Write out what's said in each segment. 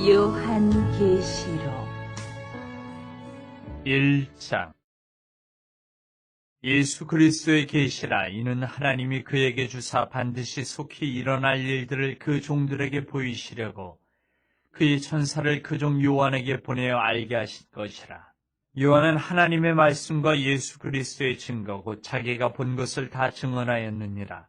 요한계시록 1장 예수 그리스도의 계시라 이는 하나님이 그에게 주사 반드시 속히 일어날 일들을 그 종들에게 보이시려고 그의 천사를 그 종 요한에게 보내어 알게 하신 것이라. 요한은 하나님의 말씀과 예수 그리스도의 증거 곧 자기가 본 것을 다 증언하였느니라.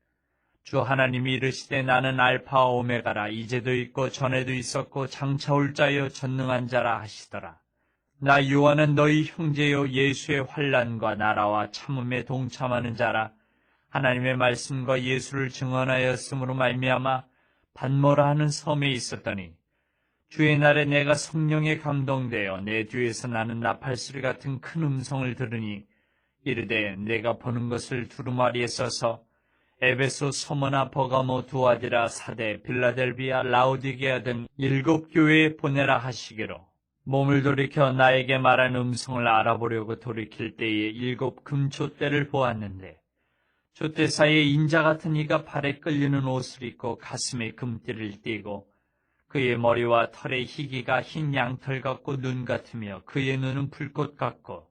주 하나님이 이르시되 나는 알파와 오메가라 이제도 있고 전에도 있었고 장차 올 자여 전능한 자라 하시더라. 나 요한은 너희 형제요 예수의 환란과 나라와 참음에 동참하는 자라 하나님의 말씀과 예수를 증언하였으므로 말미암아 반모라 하는 섬에 있었더니 주의 날에 내가 성령에 감동되어 내 뒤에서 나는 나팔소리 같은 큰 음성을 들으니 이르되 내가 보는 것을 두루마리에 써서 에베소, 서머나, 버가모, 두아디라, 사대, 빌라델비아, 라우디게아 등 일곱 교회에 보내라 하시기로 몸을 돌이켜 나에게 말한 음성을 알아보려고 돌이킬 때에 일곱 금초대를 보았는데 촛대 사이에 인자 같은 이가 발에 끌리는 옷을 입고 가슴에 금띠를 띠고 그의 머리와 털의 희기가 흰 양털 같고 눈 같으며 그의 눈은 불꽃 같고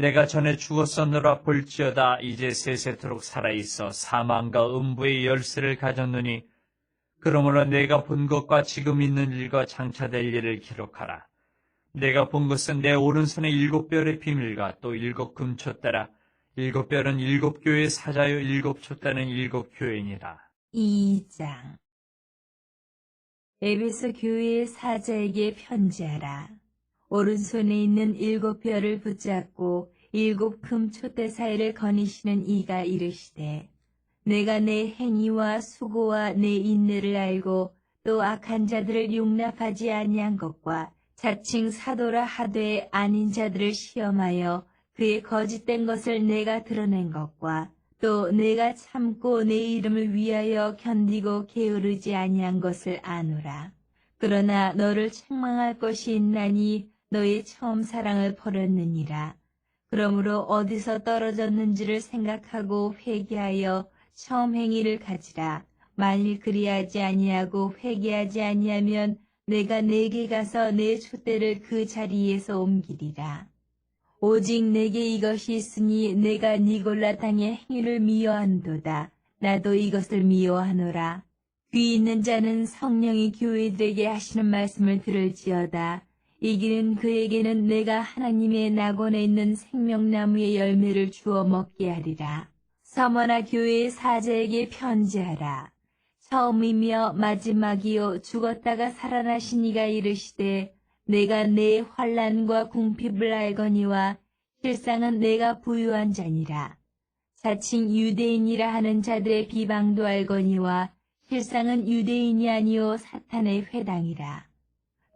내가 전에 죽었었느라 볼지어다 이제 세세토록 살아있어 사망과 음부의 열쇠를 가졌느니 그러므로 내가 본 것과 지금 있는 일과 장차될 일을 기록하라. 내가 본 것은 내 오른손에 일곱 별의 비밀과 또 일곱 금초대라. 일곱 별은 일곱 교회의 사자요 일곱 촛대는 일곱 교회니라. 2장 에베소 교회의 사자에게 편지하라. 오른손에 있는 일곱 별을 붙잡고 일곱 금 촛대 사이를 거니시는 이가 이르시되 내가 내 행위와 수고와 내 인내를 알고 또 악한 자들을 용납하지 아니한 것과 자칭 사도라 하되 아닌 자들을 시험하여 그의 거짓된 것을 내가 드러낸 것과 또 내가 참고 내 이름을 위하여 견디고 게으르지 아니한 것을 아노라. 그러나 너를 책망할 것이 있나니 너의 처음 사랑을 버렸느니라. 그러므로 어디서 떨어졌는지를 생각하고 회개하여 처음 행위를 가지라. 만일 그리하지 아니하고 회개하지 아니하면 내가 내게 가서 내 촛대를 그 자리에서 옮기리라. 오직 내게 이것이 있으니 내가 니골라 땅의 행위를 미워한도다. 나도 이것을 미워하노라. 귀 있는 자는 성령이 교회들에게 하시는 말씀을 들을지어다. 이기는 그에게는 내가 하나님의 낙원에 있는 생명나무의 열매를 주어 먹게 하리라. 서머나 교회의 사제에게 편지하라. 처음이며 마지막이요 죽었다가 살아나신 이가 이르시되 내가 내 환란과 궁핍을 알거니와 실상은 내가 부유한 자니라. 자칭 유대인이라 하는 자들의 비방도 알거니와 실상은 유대인이 아니요 사탄의 회당이라.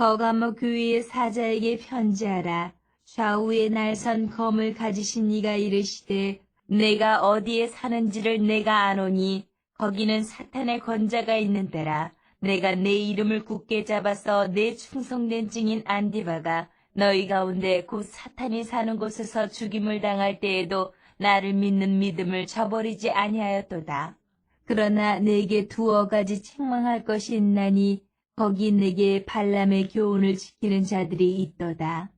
버가모 교회의 사자에게 편지하라. 좌우에 날선 검을 가지신 이가 이르시되 내가 어디에 사는지를 내가 아노니 거기는 사탄의 권자가 있는 데라. 내가 내 이름을 굳게 잡아서 내 충성된 증인 안디바가 너희 가운데 곧 사탄이 사는 곳에서 죽임을 당할 때에도 나를 믿는 믿음을 저버리지 아니하였도다. 그러나 내게 두어 가지 책망할 것이 있나니 거기 내게 발람의 교훈을 지키는 자들이 있도다.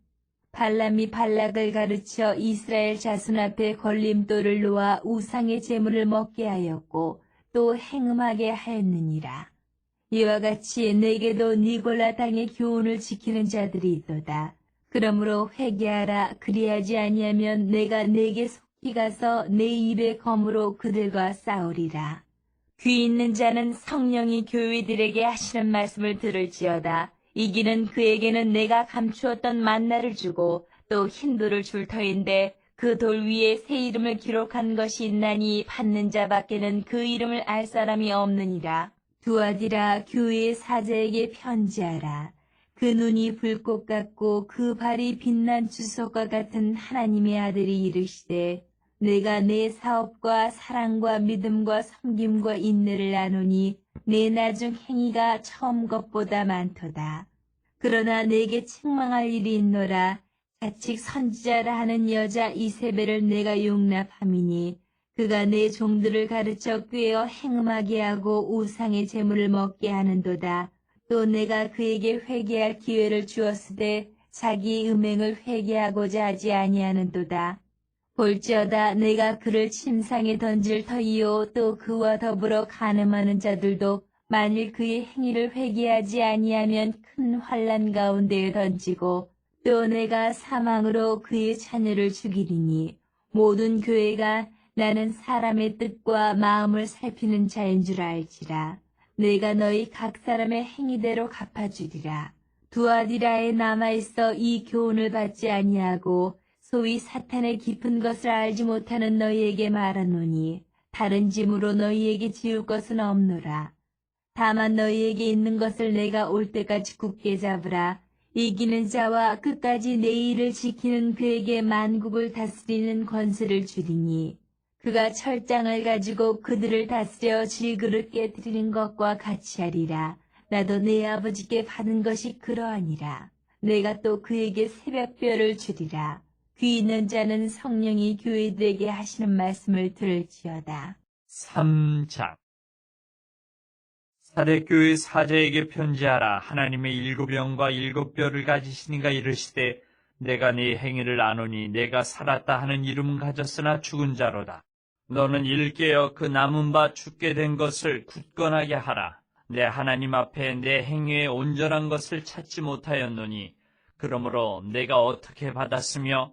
발람이 발락을 가르쳐 이스라엘 자손 앞에 걸림돌을 놓아 우상의 재물을 먹게 하였고 또 행음하게 하였느니라. 이와 같이 내게도 니골라 땅의 교훈을 지키는 자들이 있도다. 그러므로 회개하라 그리하지 아니하면 내가 내게 속히 가서 내 입의 검으로 그들과 싸우리라. 귀 있는 자는 성령이 교회들에게 하시는 말씀을 들을지어다. 이기는 그에게는 내가 감추었던 만나를 주고 또 흰돌을 줄 터인데 그 돌 위에 새 이름을 기록한 것이 있나니 받는 자밖에는 그 이름을 알 사람이 없느니라. 두아디라 교회의 사자에게 편지하라. 그 눈이 불꽃 같고 그 발이 빛난 주석과 같은 하나님의 아들이 이르시되 내가 내 사업과 사랑과 믿음과 섬김과 인내를 나누니 내 나중 행위가 처음 것보다 많도다. 그러나 내게 책망할 일이 있노라. 자칙 선지자라 하는 여자 이세벨을 내가 용납함이니 그가 내 종들을 가르쳐 꾀어 행음하게 하고 우상의 재물을 먹게 하는도다. 또 내가 그에게 회개할 기회를 주었으되 자기 음행을 회개하고자 하지 아니하는도다. 볼지어다 내가 그를 침상에 던질 터이요 또 그와 더불어 가늠하는 자들도 만일 그의 행위를 회개하지 아니하면 큰 환란 가운데에 던지고 또 내가 사망으로 그의 자녀를 죽이리니 모든 교회가 나는 사람의 뜻과 마음을 살피는 자인 줄 알지라. 내가 너희 각 사람의 행위대로 갚아주리라. 두아디라에 남아 있어 이 교훈을 받지 아니하고 소위 사탄의 깊은 것을 알지 못하는 너희에게 말하노니 다른 짐으로 너희에게 지울 것은 없노라. 다만 너희에게 있는 것을 내가 올 때까지 굳게 잡으라. 이기는 자와 끝까지 내 일을 지키는 그에게 만국을 다스리는 권세를 주리니 그가 철장을 가지고 그들을 다스려 질그릇 깨뜨리는 것과 같이 하리라. 나도 내 아버지께 받은 것이 그러하니라. 내가 또 그에게 새벽별을 주리라. 귀 있는 자는 성령이 교회들에게 하시는 말씀을 들을지어다. 3장 사대교회 사자에게 편지하라. 하나님의 일곱 영과 일곱 가지신 이가 이르시되 내가 네 행위를 아노니 내가 살았다 하는 이름은 가졌으나 죽은 자로다. 너는 일깨어 그 남은 바 죽게 된 것을 굳건하게 하라. 내 하나님 앞에 내 행위의 온전한 것을 찾지 못하였노니 그러므로 내가 어떻게 받았으며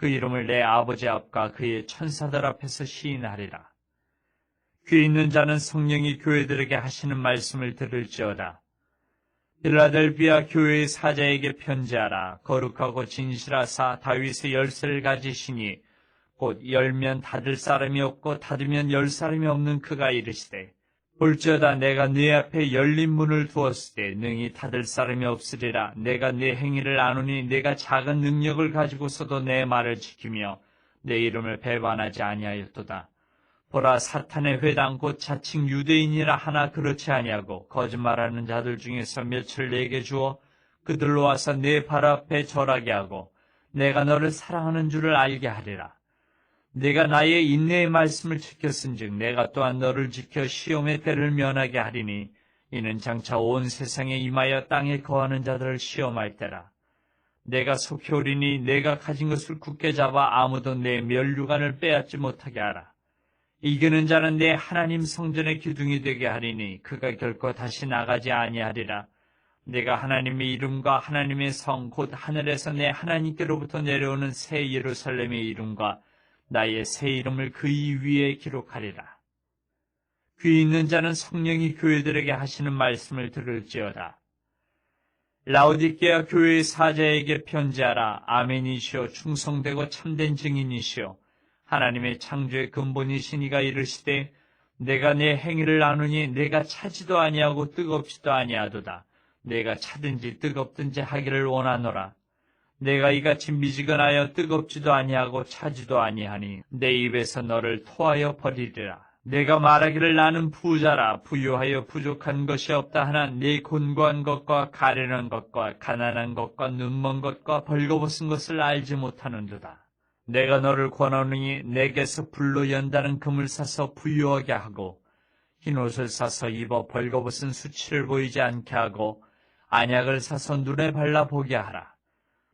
그 이름을 내 아버지 앞과 그의 천사들 앞에서 시인하리라. 귀 있는 자는 성령이 교회들에게 하시는 말씀을 들을지어다. 빌라델비아 교회의 사자에게 편지하라. 거룩하고 진실하사 다윗의 열쇠를 가지시니 곧 열면 닫을 사람이 없고 닫으면 열 사람이 없는 그가 이르시되 볼지어다 내가 네 앞에 열린 문을 두었을 때 능히 닫을 사람이 없으리라. 내가 네 행위를 아노니 내가 작은 능력을 가지고서도 내 말을 지키며 내 이름을 배반하지 아니하였도다. 보라 사탄의 회당 곧 자칭 유대인이라 하나 그렇지 아니하고 거짓말하는 자들 중에서 몇을 내게 주어 그들로 와서 내 발 앞에 절하게 하고 내가 너를 사랑하는 줄을 알게 하리라. 내가 나의 인내의 말씀을 지켰은즉 내가 또한 너를 지켜 시험의 때를 면하게 하리니 이는 장차 온 세상에 임하여 땅에 거하는 자들을 시험할 때라. 내가 속히 오리니 내가 가진 것을 굳게 잡아 아무도 내 멸류관을 빼앗지 못하게 하라. 이기는 자는 내 하나님 성전의 기둥이 되게 하리니 그가 결코 다시 나가지 아니하리라. 내가 하나님의 이름과 하나님의 성 곧 하늘에서 내 하나님께로부터 내려오는 새 예루살렘의 이름과 나의 새 이름을 그이 위에 기록하리라. 귀 있는 자는 성령이 교회들에게 하시는 말씀을 들을지어다. 라오디게아 교회의 사자에게 편지하라. 아멘이시오. 충성되고 참된 증인이시오. 하나님의 창조의 근본이시니가 이르시되 내가 내 행위를 아노니 내가 차지도 아니하고 뜨겁지도 아니하도다. 내가 차든지 뜨겁든지 하기를 원하노라. 내가 이같이 미지근하여 뜨겁지도 아니하고 차지도 아니하니 내 입에서 너를 토하여 버리리라. 내가 말하기를 나는 부자라 부유하여 부족한 것이 없다 하나 내 곤고한 것과 가련한 것과 가난한 것과 눈먼 것과 벌거벗은 것을 알지 못하는도다. 내가 너를 권하노니 내게서 불로 연다는 금을 사서 부유하게 하고 흰 옷을 사서 입어 벌거벗은 수치를 보이지 않게 하고 안약을 사서 눈에 발라 보게 하라.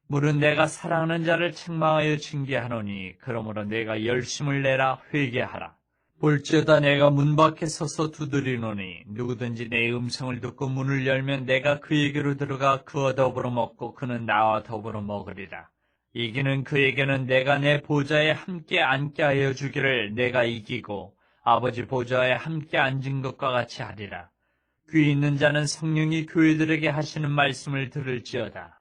물은 내가 사랑하는 자를 책망하여 징계하노니 그러므로 내가 열심을 내라 회개하라. 볼지어다 내가 문 밖에 서서 두드리노니 누구든지 내 음성을 듣고 문을 열면 내가 그에게로 들어가 그와 더불어 먹고 그는 나와 더불어 먹으리라. 이기는 그에게는 내가 내 보좌에 함께 앉게 하여 주기를 내가 이기고 아버지 보좌에 함께 앉은 것과 같이 하리라. 귀 있는 자는 성령이 교회들에게 하시는 말씀을 들을지어다.